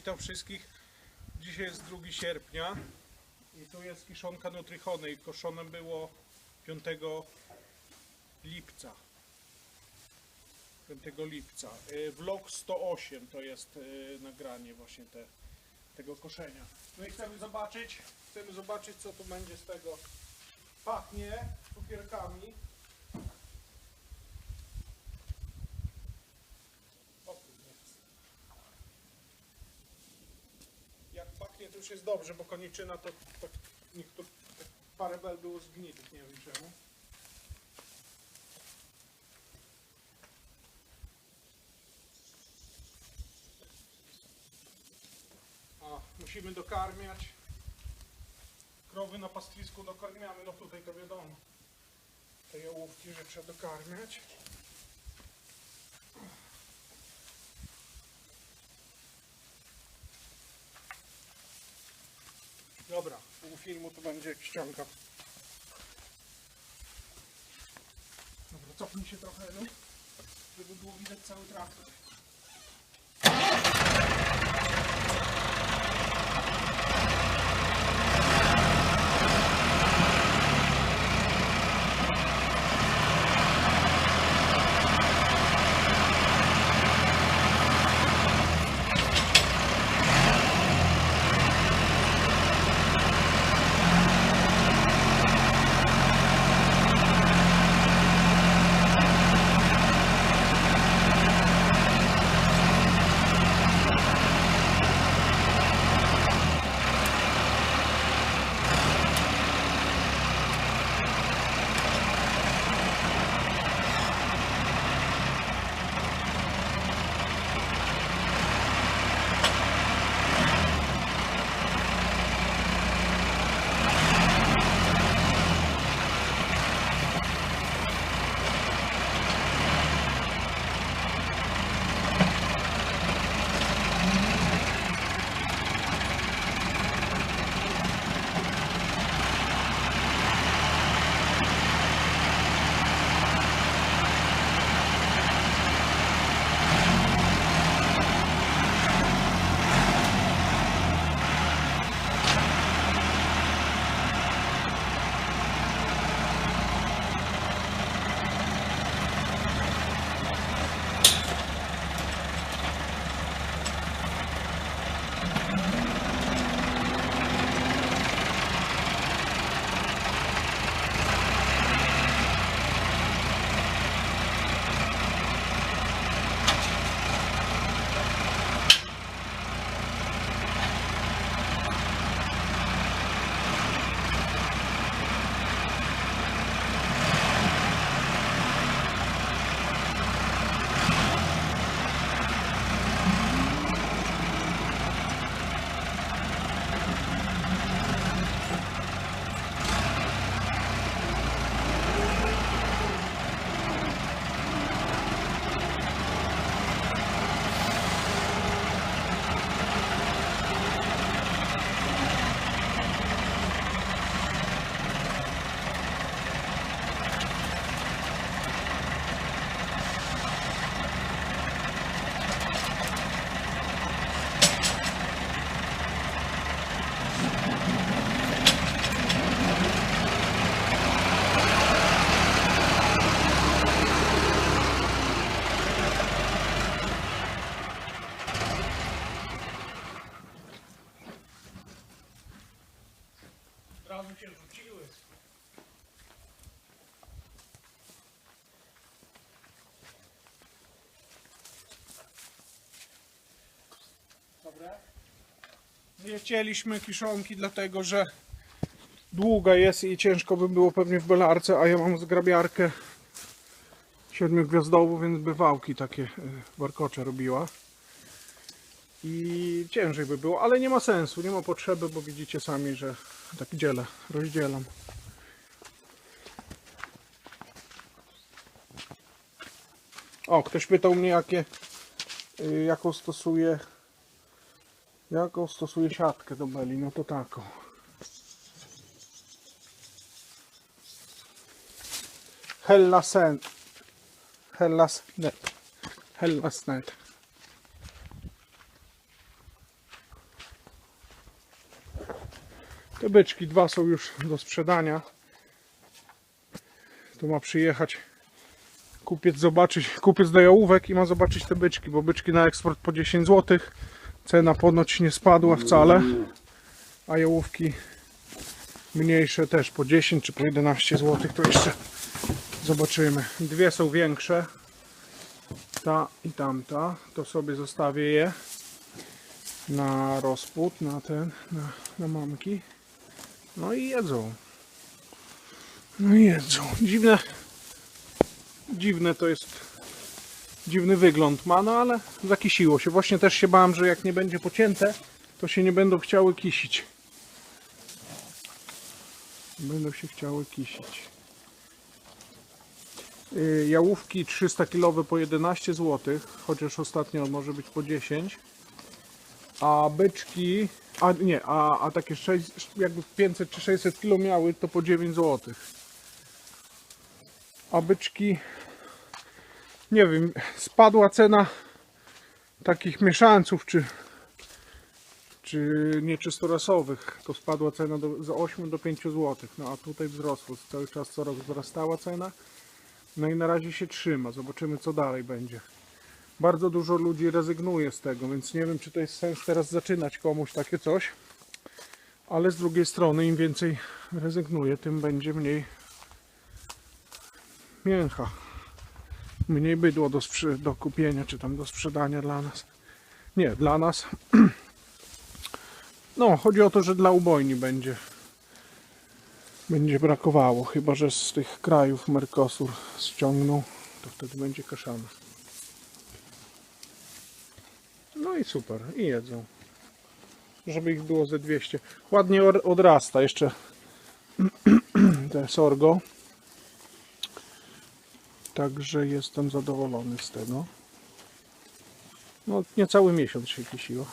witam wszystkich. Dzisiaj jest 2 sierpnia i tu jest kiszonka Nutrichony i koszone było 5 lipca. 5 lipca. Y, Vlog 108 to jest y, nagranie właśnie te, tego koszenia. No i chcemy zobaczyć, chcemy zobaczyć co tu będzie z tego. Pachnie cukierkami. O, tu jest. Jak pachnie to już jest dobrze, bo koniczyna to niektóre tak parę bel było zgnitych, nie wiem czemu. Musimy dokarmiać. Krowy na pastwisku dokarmiamy, no tutaj to wiadomo. Te jałówki, że trzeba dokarmiać. Dobra, pół filmu to będzie ściąga. Dobra, cofnij się trochę, no, żeby było widać cały traktor. Razu się rzuciły. Dobre. Nie chcieliśmy kiszonki, dlatego że długa jest i ciężko by było pewnie w belarce, a ja mam zgrabiarkę siedmiogwiazdową, więc by wałki takie y, warkocze robiła. I ciężej by było, ale nie ma sensu, nie ma potrzeby, bo widzicie sami, że tak dzielę, rozdzielam. O, ktoś pytał mnie, jakie, y, jaką stosuję, jaką stosuję siatkę do beli. No to taką. Hellas Hellas Net. Hellas Net. Te byczki dwa są już do sprzedania. Tu ma przyjechać kupiec zobaczyć, kupiec do jałówek i ma zobaczyć te byczki, bo byczki na eksport po 10 zł. Cena ponoć nie spadła wcale, a jałówki mniejsze też po 10 czy po 11 zł. To jeszcze zobaczymy. Dwie są większe, ta i tamta. To sobie zostawię je na rozpód, na ten, na, na mamki. No i jedzą. No i jedzą. Dziwne, dziwne to jest, dziwny wygląd ma, no ale zakisiło się. Właśnie też się bałem, że jak nie będzie pocięte, to się nie będą chciały kisić. Będą się chciały kisić. Y, Jałówki 300 kg po 11 zł, chociaż ostatnio może być po 10. A byczki, a nie, a, a takie 6, jakby 500 czy 600 kg miały, to po 9 zł. A byczki, nie wiem, spadła cena takich mieszańców czy, czy nieczystorasowych. To spadła cena do, z 8 do 5 zł. No a tutaj wzrosło, cały czas co rok wzrastała cena. No i na razie się trzyma. Zobaczymy co dalej będzie. Bardzo dużo ludzi rezygnuje z tego, więc nie wiem czy to jest sens teraz zaczynać komuś takie coś. Ale z drugiej strony im więcej rezygnuje, tym będzie mniej mięcha. Mniej bydło do, do kupienia, czy tam do sprzedania dla nas. Nie, dla nas. No, chodzi o to, że dla ubojni będzie będzie brakowało, chyba że z tych krajów Mercosur ściągną, to wtedy będzie kaszana. No i super, i jedzą. Żeby ich było ze 200. Ładnie odrasta jeszcze te sorgo. Także jestem zadowolony z tego. No, niecały miesiąc się kisiło.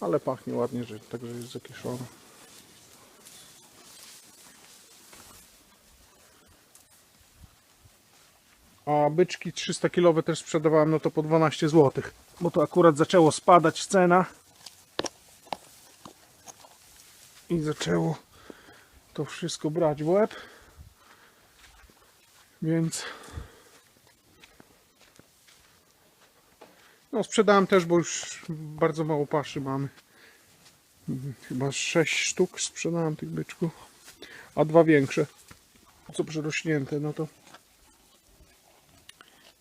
Ale pachnie ładnie, że także jest zakiszone. A byczki 300 kg też sprzedawałem no to po 12 zł. Bo to akurat zaczęło spadać cena. I zaczęło to wszystko brać w łeb. Więc no sprzedałem też, bo już bardzo mało paszy mamy. Chyba 6 sztuk sprzedałem tych byczków. A dwa większe, co przerośnięte, no to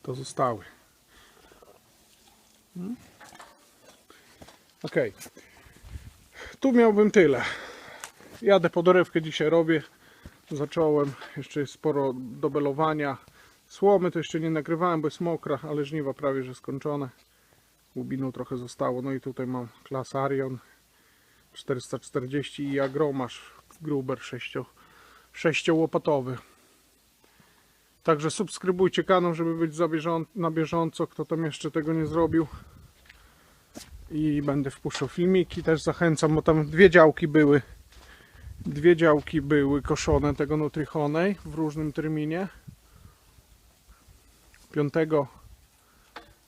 to zostały. Hmm? Ok. Tu miałbym tyle. Jadę po dorywkę dzisiaj robię. Zacząłem. Jeszcze jest sporo do belowania. Słomy to jeszcze nie nagrywałem, bo jest mokra, ale żniwa prawie że skończone. Łubinu trochę zostało. No i tutaj mam klas Arion 440 i agromasz Gruber 6, 6-łopatowy. Także subskrybujcie kanał, żeby być na bieżąco, kto tam jeszcze tego nie zrobił. I będę wpuszczał filmiki, też zachęcam, bo tam dwie działki były. Dwie działki były koszone tego Nutrihonej w różnym terminie. 5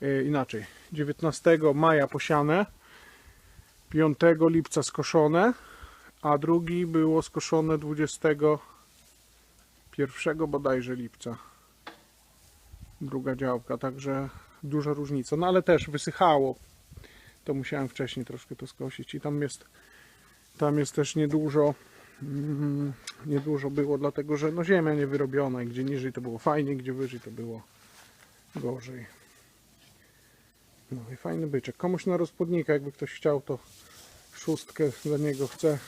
e, inaczej, 19 maja posiane, 5 lipca skoszone, a drugi było skoszone 21 bodajże lipca druga działka, także duża różnica. No ale też wysychało. To musiałem wcześniej troszkę to skosić i tam jest tam jest też niedużo mm, niedużo było, dlatego że no ziemia nie wyrobiona i gdzie niżej to było fajnie, gdzie wyżej to było gorzej. No i fajny byczek. Komuś na rozpłodnika, jakby ktoś chciał, to szóstkę za niego chcę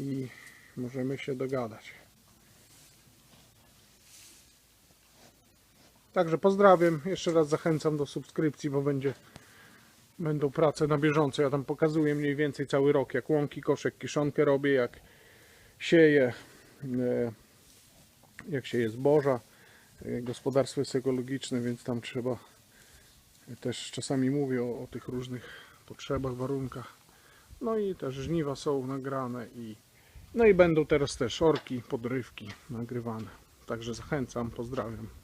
i możemy się dogadać. Także pozdrawiam, jeszcze raz zachęcam do subskrypcji, bo będzie, będą prace na bieżąco. Ja tam pokazuję mniej więcej cały rok, jak łąki, koszek, kiszonkę robię, jak sieję, e, jak sieję zboża. E, Gospodarstwo jest ekologiczne, więc tam trzeba też czasami mówię o, o tych różnych potrzebach, warunkach. No i też żniwa są nagrane i no i będą teraz też orki, podrywki nagrywane. Także zachęcam, pozdrawiam.